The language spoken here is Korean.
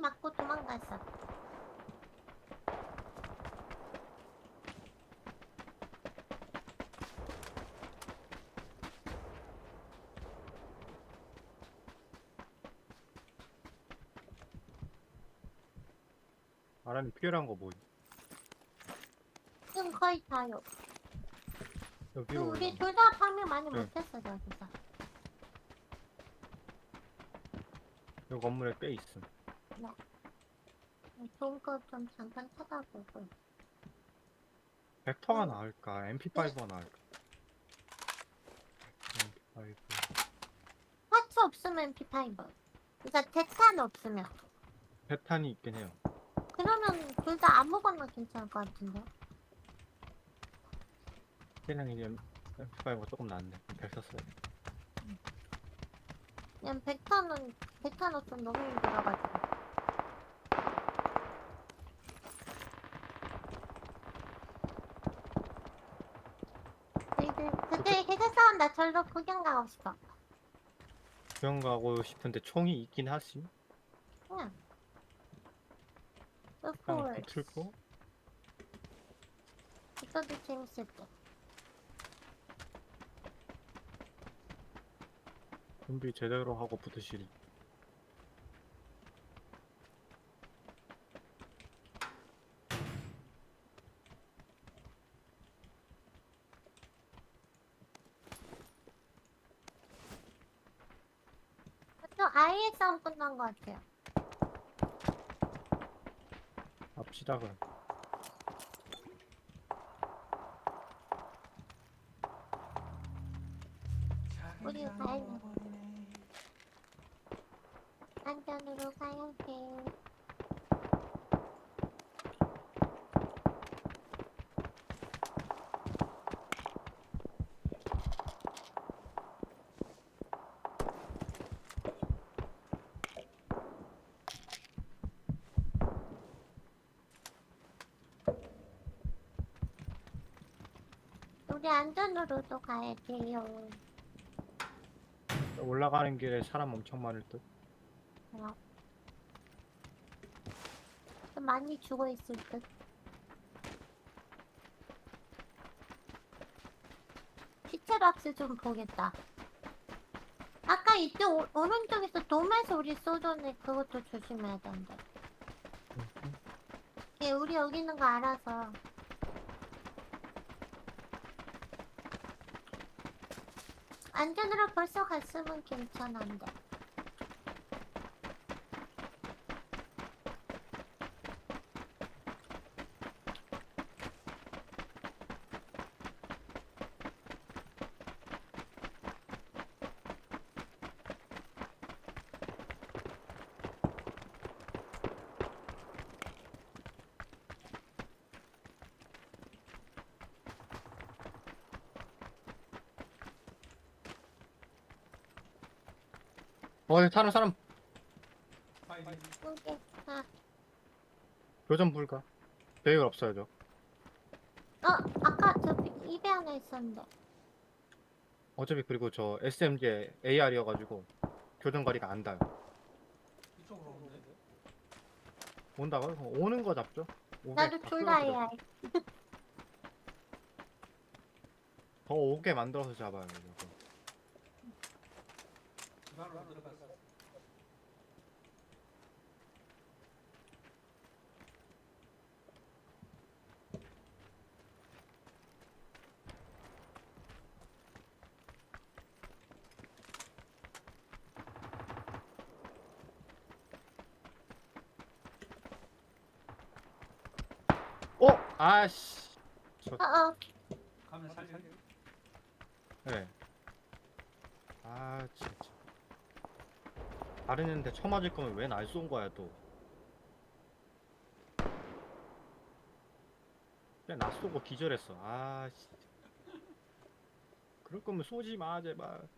맞고 도망갔어. 아람이 필요한 거 뭐? 지금 거의 다요. 여기로 지금 우리 올라가. 둘 다 파밍 많이 네. 못했어 저기서. 요 건물에 꽤 있음. 좋은 거 좀 잠깐 찾아보고. 벡터가 어. 나을까? MP5가 나을까? MP5. 파츠 없으면 P5. 그러니까 대탄 없으면. 배탄이 있긴 해요. 그러면 둘 다 아무거나 괜찮을 것 같은데. 그냥 이제 MP5가 조금 낫네. 백 썼어요. 그냥 백탄은 백탄 없으면 너무 힘들어가지고. 그때 싸움 나 절로 구경 가고 싶어. 구경 가고 싶은데 총이 있긴 하지. 그냥. 그냥 스포츠 붙을 거? 있어도 재밌을 때. 준비 제대로 하고 붙으시리. 싸움 끝난 것 같아요. 합시다 그럼. 우리 가야 돼. 안전으로 가야 돼. 우리 안전으로도 가야 돼요. 올라가는 길에 사람 엄청 많을 듯. 뭐야? 좀 많이 죽어 있을 듯. 시체 박스 좀 보겠다. 아까 오, 오른쪽에서 도매 소리 쏘던데 그것도 조심해야 된다. 얘 우리 여기 있는 거 알아서. 안전으로 벌써 갔으면 괜찮은데. 어, 사람 사람 오케이. 아, 교전 불가. 없어요 저. 어, 아까 저 입에 하나 있었는데. 어차피 그리고 저 SMG AR이어가지고 교전 거리가 안 닿아요. 이쪽으로 오는데? 온다고요? 그럼 오는 거 잡죠. 오게 나도 다 둘다 해. 더 오게 만들어서 잡아요. 이거. 집 안으로 들어갔어. 어? 아씨. 어, 어. 가면 살려. 네. 아 진짜. 다른 애한테 쳐맞을 거면 왜 날 쏜 거야 또. 그냥 나 쏘고 기절했어. 아 씨. 그럴 거면 쏘지 마 제발.